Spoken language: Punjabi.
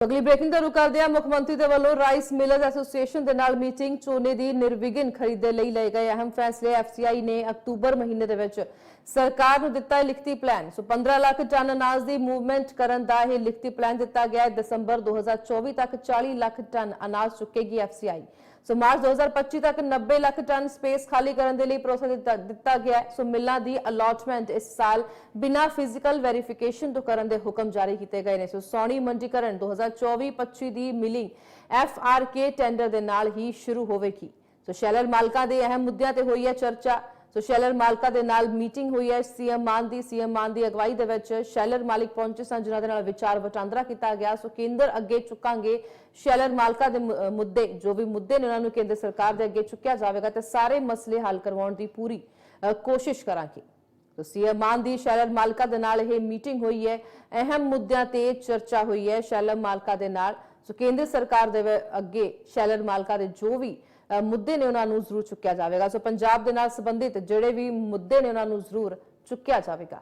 ਅਗਲੀ ਬ੍ਰੇਕਿੰਗ ਦਾ ਰੁਕ ਕਰਦੇ ਹਾਂ। ਮੁੱਖ ਮੰਤਰੀ ਦੇ ਵੱਲੋਂ ਰਾਈਸ ਮਿਲਰਸ ਐਸੋਸੀਏਸ਼ਨ ਦੇ ਨਾਲ ਮੀਟਿੰਗ ਚੋਨੇ ਦੀ ਨਿਰਵਿਘਨ ਖਰੀਦ ਦੇ ਲਈ ਲਏ ਗਏ ਅਹਿਮ ਫੈਸਲੇ ਐਫਸੀਆਈ ਨੇ ਅਕਤੂਬਰ ਮਹੀਨੇ ਦੇ ਵਿੱਚ ਸਰਕਾਰ ਨੂੰ ਦਿੱਤਾ ਲਿਖਤੀ ਪਲਾਨ। ਸੋ 15 ਲੱਖ ਟਨ ਅਨਾਜ ਦੀ ਮੂਵਮੈਂਟ ਕਰਨ ਦਾ ਇਹ ਲਿਖਤੀ ਪਲਾਨ ਦਿੱਤਾ ਗਿਆ ਹੈ। ਦਸੰਬਰ 2024 ਤੱਕ 40 ਲੱਖ ਟਨ ਅਨਾਜ ਚੁੱਕੇਗੀ ਐਫਸੀਆਈ। ਸੋ ਮਾਰਚ 2025 ਤੱਕ 90 ਲੱਖ ਟਨ ਸਪੇਸ ਖਾਲੀ ਕਰਨ ਦੇ ਲਈ ਭਰੋਸਾ ਦਿੱਤਾ ਗਿਆ ਸੋ ਮਿੱਲਾਂ ਦੀ ਅਲਾਟਮੈਂਟ ਇਸ ਸਾਲ ਬਿਨਾਂ ਫਿਜ਼ੀਕਲ ਵੈਰੀਫਿਕੇਸ਼ਨ ਤੋਂ ਕਰਨ ਦੇ ਹੁਕਮ ਜਾਰੀ ਕੀਤੇ ਗਏ ਨੇ। ਸੋ ਸੌਣੀ ਮੰਡੀਕਰਨ 2024-25 ਦੀ ਮਿਲਿੰਗ ਐਫਆਰਕੇ ਟੈਂਡਰ ਦੇ ਨਾਲ ਹੀ ਸ਼ੁਰੂ ਹੋਵੇਗੀ। ਸੋ ਸ਼ੈਲਰ ਮਾਲਕਾਂ ਦੇ ਅਹਿਮ ਮੁੱਦਿਆਂ ਤੇ ਹੋਈ ਹੈ ਚਰਚਾ। ਸੋ ਸ਼ੈਲਰ ਮਾਲਕਾ ਦੇ ਨਾਲ ਮੀਟਿੰਗ ਹੋਈ ਹੈ। ਸੀਐਮ ਮਾਨ ਦੀ, ਸੀਐਮ ਮਾਨ ਦੀ ਅਗਵਾਈ ਦੇ ਵਿੱਚ ਸ਼ੈਲਰ ਮਾਲਿਕ ਪਹੁੰਚੇ ਸਨ, ਜਿਨ੍ਹਾਂ ਦੇ ਨਾਲ ਵਿਚਾਰ ਵਟਾਂਦਰਾ ਕੀਤਾ ਗਿਆ। ਸੋ ਕੇਂਦਰ ਅੱਗੇ ਚੁੱਕਾਂਗੇ ਸ਼ੈਲਰ ਮਾਲਕਾ ਦੇ ਮੁੱਦੇ। ਜੋ ਵੀ ਮੁੱਦੇ ਨੇ ਉਹਨਾਂ ਨੂੰ ਕੇਂਦਰ ਸਰਕਾਰ ਦੇ ਅੱਗੇ ਚੁੱਕਿਆ ਜਾਵੇਗਾ ਤੇ ਸਾਰੇ ਮਸਲੇ ਹੱਲ ਕਰਵਾਉਣ ਦੀ ਪੂਰੀ ਕੋਸ਼ਿਸ਼ ਕਰਾਂਗੇ। ਸੋ ਸੀਐਮ ਮਾਨ ਦੀ, ਸ਼ੈਲਰ ਮਾਲਕਾ ਦੇ ਨਾਲ ਇਹ ਮੀਟਿੰਗ ਹੋਈ ਹੈ। ਅਹਿਮ ਮੁੱਦਿਆਂ ਤੇ ਚਰਚਾ ਹੋਈ ਹੈ। ਸ਼ੈਲਰ ਮਾਲਕਾ ਦੇ ਨਾਲ ਸੋ ਕੇਂਦਰ ਸਰਕਾਰ ਦੇ ਅੱਗੇ ਸ਼ੈਲਰ ਮਾਲਕਾ ਦੇ ਜੋ ਵੀ ਮੁੱਦੇ ਨੇ ਉਹਨਾਂ ਨੂੰ ਜ਼ਰੂਰ ਚੁੱਕਿਆ ਜਾਵੇਗਾ। ਸੋ ਪੰਜਾਬ ਦੇ ਨਾਲ ਸੰਬੰਧਿਤ ਜਿਹੜੇ ਵੀ ਮੁੱਦੇ ਨੇ ਉਹਨਾਂ ਨੂੰ ਜ਼ਰੂਰ ਚੁੱਕਿਆ ਜਾਵੇਗਾ।